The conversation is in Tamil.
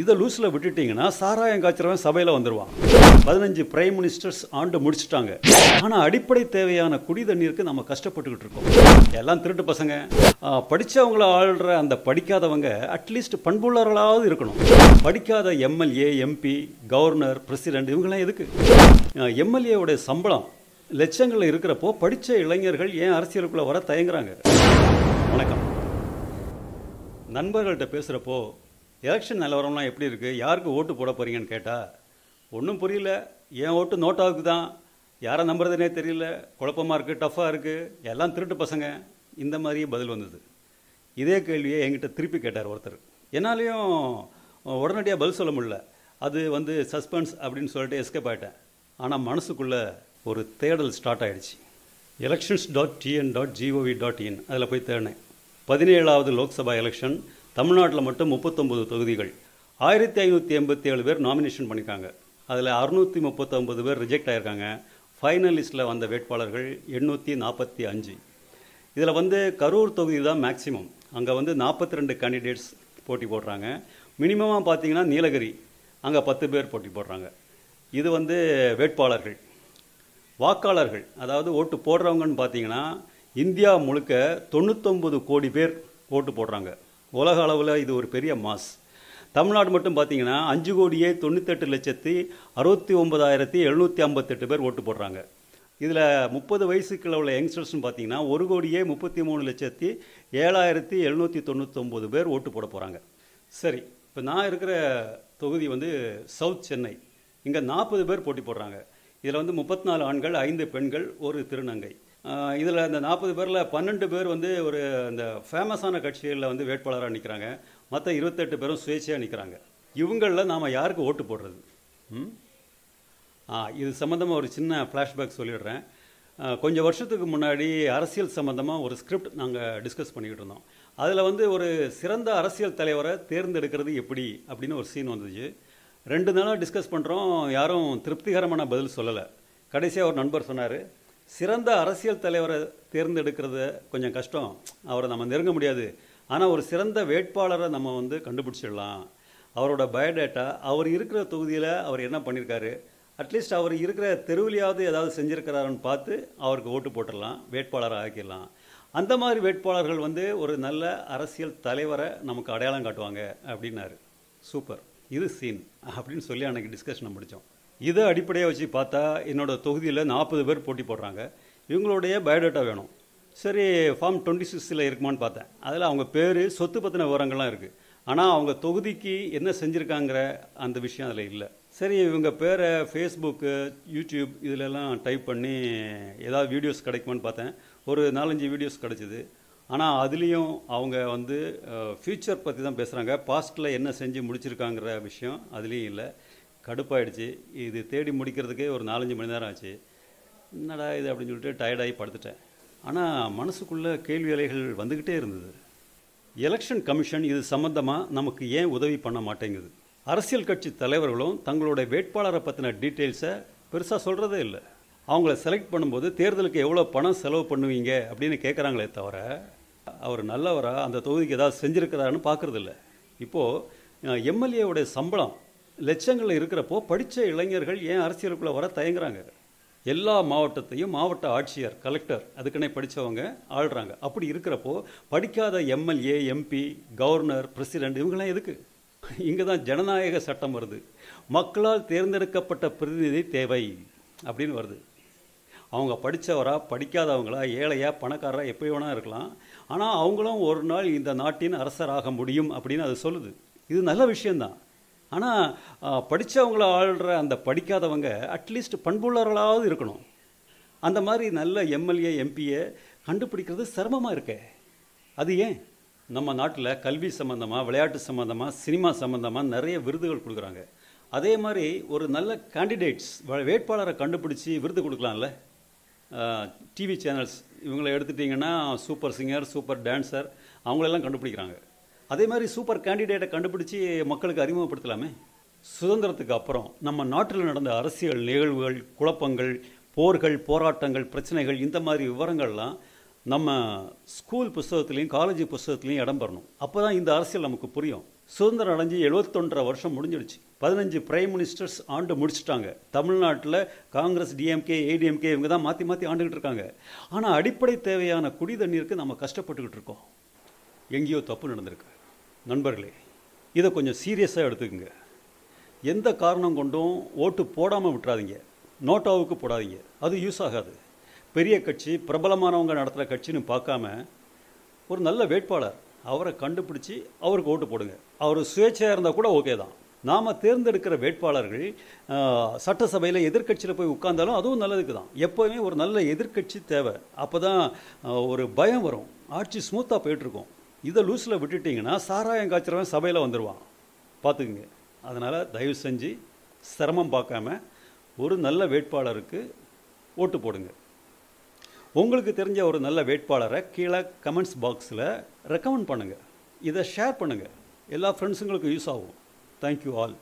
இதை லூஸில் விட்டுட்டீங்கன்னா சாராயம் காய்ச்சறவன் சபையில் வந்துடுவான் பதினஞ்சு பிரைம் மினிஸ்டர்ஸ் ஆண்டு முடிச்சிட்டாங்க. ஆனால் அடிப்படை தேவையான குடி தண்ணீருக்கு நம்ம கஷ்டப்பட்டுக்கிட்டு இருக்கோம். எல்லாம் திருட்டு பசங்க. படித்தவங்கள ஆள்ற அந்த படிக்காதவங்க அட்லீஸ்ட் பண்புள்ளவர்களாவது இருக்கணும். படிக்காத எம்எல்ஏ எம்பி கவர்னர் பிரசிடென்ட் இவங்கெல்லாம் எதுக்கு? எம்எல்ஏவுடைய சம்பளம் லட்சங்களில் இருக்கிறப்போ படித்த இளைஞர்கள் ஏன் அரசியலுக்குள்ளே வர தயங்குறாங்க? வணக்கம். நண்பர்கள்ட்ட பேசுகிறப்போ எலெக்ஷன் நிலவரம்லாம் எப்படி இருக்குது யாருக்கு ஓட்டு போட போகிறீங்கன்னு கேட்டால் ஒன்றும் புரியல. என் ஓட்டு நோட்டாவுக்கு தான். யாரை நம்புறதுனே தெரியல. குழப்பமாக இருக்குது டஃப்பாக இருக்குது எல்லாம் திருட்டு பசங்க. இந்த மாதிரியே பதில் வந்தது. இதே கேள்வியை என்கிட்ட திருப்பி கேட்டார் ஒருத்தர். என்னாலையும் உடனடியாக பதில் சொல்ல முடியல. அது வந்து சஸ்பென்ஸ் அப்படின்னு சொல்லிட்டு எஸ்கேப் ஆகிட்டேன் ஆனால் மனசுக்குள்ளே ஒரு தேடல் ஸ்டார்ட் ஆகிடுச்சு elections dot TN dot gov dot in அதில் போய் தேடினேன். பதினேழாவது லோக்சபா எலெக்ஷன் தமிழ்நாட்டில் மட்டும் முப்பத்தொம்பது தொகுதிகள். ஆயிரத்தி ஐநூற்றி எண்பத்தி ஏழு பேர் நாமினேஷன் பண்ணியிருக்காங்க அதில் அறுநூற்றி முப்பத்தொம்பது பேர் ரிஜெக்ட் ஆயிருக்காங்க. ஃபைனலிஸ்ட்டில் வந்த வேட்பாளர்கள் எண்ணூற்றி நாற்பத்தி அஞ்சு. இதில் வந்து கரூர் தொகுதி தான் மேக்சிமம் அங்கே வந்து நாற்பத்தி ரெண்டு கேண்டிடேட்ஸ் போட்டி போடுறாங்க. மினிமமாக பார்த்தீங்கன்னா நீலகிரி. அங்கே பத்து பேர் போட்டி போடுறாங்க. இது வந்து வேட்பாளர்கள். வாக்காளர்கள் அதாவது ஓட்டு போடுறவங்கன்னு பார்த்தீங்கன்னா இந்தியா முழுக்க தொண்ணூத்தொம்பது கோடி பேர் ஓட்டு போடுறாங்க. உலக அளவில் இது ஒரு பெரிய மாஸ். தமிழ்நாடு மட்டும் பார்த்தீங்கன்னா அஞ்சு கோடியே தொண்ணூத்தெட்டு லட்சத்தி அறுபத்தி ஒன்பதாயிரத்தி எழுநூற்றி ஐம்பத்தெட்டு பேர் ஓட்டு போடுறாங்க. இதில் முப்பது வயசுக்குள்ள உள்ள யங்ஸ்டர்ஸ்னு பார்த்தீங்கன்னா ஒரு கோடியே முப்பத்தி மூணு லட்சத்தி ஏழாயிரத்தி எழுநூற்றி தொண்ணூத்தொம்பது பேர் ஓட்டு போட போகிறாங்க சரி இப்போ நான் இருக்கிற தொகுதி வந்து சவுத் சென்னை. இங்கே நாற்பது பேர் போட்டி போடுறாங்க. இதில் வந்து முப்பத்தி நாலு ஆண்கள் ஐந்து பெண்கள் ஒரு திருநங்கை. இதில் அந்த நாற்பது பேரில் பன்னெண்டு பேர் வந்து ஒரு அந்த ஃபேமஸான கட்சிகளில் வந்து வேட்பாளராக நிற்கிறாங்க மற்ற இருபத்தெட்டு பேரும் சுயேட்சையாக நிற்கிறாங்க இவங்களில் நாம் யாருக்கு ஓட்டு போடுறது? ம்? ஆ இது சம்மந்தமாக ஒரு சின்ன ஃப்ளாஷ்பேக் சொல்லிடுறேன். கொஞ்சம் வருஷத்துக்கு முன்னாடி அரசியல் சம்மந்தமாக ஒரு ஸ்கிரிப்ட் நாங்கள் டிஸ்கஸ் பண்ணிக்கிட்டு இருந்தோம். அதில் வந்து ஒரு சிறந்த அரசியல் தலைவரை தேர்ந்தெடுக்கிறது எப்படி அப்படின்னு ஒரு சீன் வந்துச்சு. ரெண்டு நாளாக டிஸ்கஸ் பண்ணுறோம் யாரும் திருப்திகரமான பதில் சொல்லலை. கடைசியாக ஒரு நண்பர் சொன்னார் சிறந்த அரசியல் தலைவரை தேர்ந்தெடுக்கிறது கொஞ்சம் கஷ்டம். அவரை நம்ம நெருங்க முடியாது. ஆனால் ஒரு சிறந்த வேட்பாளரை நம்ம வந்து கண்டுபிடிச்சிடலாம். அவரோட பயோடேட்டா அவர் இருக்கிற தொகுதியில் அவர் என்ன பண்ணியிருக்காரு அட்லீஸ்ட் அவர் இருக்கிற தெருவிலையாவது ஏதாவது செஞ்சுருக்கிறாருன்னு பார்த்து அவருக்கு ஓட்டு போட்டுடலாம் வேட்பாளரை ஆக்கிடலாம். அந்த மாதிரி வேட்பாளர்கள் வந்து ஒரு நல்ல அரசியல் தலைவரை நமக்கு அடையாளம் காட்டுவாங்க அப்படின்னாரு. சூப்பர். இது சீன் அப்படின்னு சொல்லி அன்றைக்கி டிஸ்கஷனை முடித்தோம். இதை அடிப்படையாக வச்சு பார்த்தா என்னோடய தொகுதியில் நாற்பது பேர் போட்டி போடுறாங்க. இவங்களுடைய பயோடேட்டா வேணும். சரி ஃபார்ம் டுவெண்ட்டி சிக்ஸில் இருக்குமான்னு பார்த்தேன். அதில் அவங்க பேர் சொத்து பற்றின விவரங்கள்லாம் இருக்குது ஆனால் அவங்க தொகுதிக்கு என்ன செஞ்சுருக்காங்கிற அந்த விஷயம் அதில் இல்லை. சரி இவங்க பேரை ஃபேஸ்புக்கு யூடியூப் இதிலெல்லாம் டைப் பண்ணி ஏதாவது வீடியோஸ் கிடைக்குமான்னு பார்த்தேன். ஒரு நாலஞ்சு வீடியோஸ் கிடச்சிது. ஆனால் அதுலேயும் அவங்க வந்து ஃப்யூச்சர் பற்றி தான் பேசுகிறாங்க பாஸ்ட்டில் என்ன செஞ்சு முடிச்சிருக்காங்கிற விஷயம் அதுலேயும் இல்லை. கடுப்பாயிடுச்சு. இது தேடி முடிக்கிறதுக்கே ஒரு நாலஞ்சு மணி நேரம் ஆச்சு. என்னடா இது அப்படின்னு சொல்லிட்டு டயர்டாகி படுத்துட்டேன். ஆனால் மனசுக்குள்ளே கேள்வி அலைகள் வந்துக்கிட்டே இருந்தது. எலெக்ஷன் கமிஷன் இது சம்மந்தமாக நமக்கு ஏன் உதவி பண்ண மாட்டேங்குது? அரசியல் கட்சி தலைவர்களும் தங்களுடைய வேட்பாளரை பற்றின டீட்டெயில்ஸை பெருசாக சொல்கிறதே இல்லை. அவங்கள செலக்ட் பண்ணும்போது தேர்தலுக்கு எவ்வளோ பணம் செலவு பண்ணுவீங்க அப்படின்னு கேட்குறாங்களே தவிர அவர் நல்லவராக அந்த தொகுதிக்கு ஏதாவது செஞ்சுருக்கிறாருன்னு பார்க்குறதில்ல இப்போது எம்எல்ஏவுடைய சம்பளம் லட்சங்களில் இருக்கிறப்போ படித்த இளைஞர்கள் ஏன் அரசியலுக்குள்ளே வர தயங்குறாங்க? எல்லா மாவட்டத்தையும் மாவட்ட ஆட்சியர் கலெக்டர் அதுக்குன்னே படித்தவங்க ஆள்றாங்க. அப்படி இருக்கிறப்போ படிக்காத எம்எல்ஏ எம்பி கவர்னர் பிரசிடெண்ட் இவங்கெல்லாம் எதுக்கு? இங்கே தான் ஜனநாயக சட்டம் வருது. மக்களால் தேர்ந்தெடுக்கப்பட்ட பிரதிநிதி தேவை அப்படின்னு வருது. அவங்க படித்தவரா படிக்காதவங்களா ஏழையா பணக்காரரா எப்படி வேணா இருக்கலாம். ஆனால் அவங்களும் ஒரு நாள் இந்த நாட்டின் அரசராக முடியும் அப்படின்னு அது சொல்லுது. இது நல்ல விஷயந்தான் ஆனால் படித்தவங்கள ஆள்ற அந்த படிக்காதவங்க அட்லீஸ்ட் பண்புள்ளவர்களாவது இருக்கணும். அந்த மாதிரி நல்ல எம்எல்ஏ எம்பியை கண்டுபிடிக்கிறது சிரமமாக இருக்கே. அது ஏன்? நம்ம நாட்டில் கல்வி சம்மந்தமாக விளையாட்டு சம்மந்தமாக சினிமா சம்மந்தமாக நிறைய விருதுகள் கொடுக்குறாங்க. அதே மாதிரி ஒரு நல்ல கேண்டிடேட்ஸ் வேட்பாளரை கண்டுபிடிச்சி விருது கொடுக்கலாம்ல? டிவி சேனல்ஸ் இவங்களை எடுத்துட்டிங்கன்னா சூப்பர் சிங்கர் சூப்பர் டான்ஸர் அவங்களெல்லாம் கண்டுபிடிக்கிறாங்க. அதே மாதிரி சூப்பர் கேண்டிடேட்டை கண்டுபிடிச்சி மக்களுக்கு அறிமுகப்படுத்தலாமே. சுதந்திரத்துக்கு அப்புறம் நம்ம நாட்டில் நடந்த அரசியல் நிகழ்வுகள் குழப்பங்கள் போர்கள் போராட்டங்கள் பிரச்சனைகள் இந்த மாதிரி விவரங்கள்லாம் நம்ம ஸ்கூல் புஸ்தகத்துலேயும் காலேஜ் புஸ்தகத்துலேயும் இடம் பெறணும். அப்போ தான் இந்த அரசியல் நமக்கு புரியும். சுதந்திரம் அடைஞ்சு எழுபத்தொன்றரை வருஷம் முடிஞ்சிடுச்சு. பதினஞ்சு பிரைம் மினிஸ்டர்ஸ் ஆண்டு முடிச்சுட்டாங்க. தமிழ்நாட்டில் காங்கிரஸ் டிஎம்கே ஏடிஎம்கே இவங்க தான் மாற்றி மாற்றி ஆண்டுகிட்டு இருக்காங்க. ஆனால் அடிப்படை தேவையான குடி தண்ணீருக்கு நம்ம கஷ்டப்பட்டுக்கிட்டு இருக்கோம். எங்கேயோ தப்பு நடந்திருக்கு. நண்பர்களே இதை கொஞ்சம் சீரியஸாக எடுத்துக்கோங்க. எந்த காரணம் கொண்டும் ஓட்டு போடாமல் விட்டுறாதீங்க. நோட்டாவுக்கு போடாதீங்க. அது யூஸ் ஆகாது. பெரிய கட்சி பிரபலமானவங்க நடத்துகிற கட்சின்னு பார்க்காம ஒரு நல்ல வேட்பாளர் அவரை கண்டுபிடிச்சி அவருக்கு ஓட்டு போடுங்க. அவர் சுயேட்சையாக இருந்தால் கூட ஓகே தான். நாம் தேர்ந்தெடுக்கிற வேட்பாளர்கள் சட்டசபையில் எதிர்க்கட்சியில் போய் உட்கார்ந்தாலும் அதுவும் நல்லதுக்கு தான். எப்போவுமே ஒரு நல்ல எதிர்க்கட்சி தேவை. அப்போ தான் ஒரு பயம் வரும். ஆட்சி ஸ்மூத்தாக போயிட்டுருக்கும் இதை லூஸில் விட்டுட்டிங்கன்னா சாராயம் காய்ச்சறவன் சபையில் வந்துடுவான் பார்த்துக்குங்க. அதனால் தயவு செஞ்சு சிரமம் பார்க்காம ஒரு நல்ல வேட்பாளருக்கு ஓட்டு போடுங்க. உங்களுக்கு தெரிஞ்ச ஒரு நல்ல வேட்பாளரை கீழே கமெண்ட்ஸ் பாக்ஸில் ரெக்கமெண்ட் பண்ணுங்கள் இதை ஷேர் பண்ணுங்கள் எல்லா ஃப்ரெண்ட்ஸுங்களுக்கும் யூஸ் ஆகும். Thank you all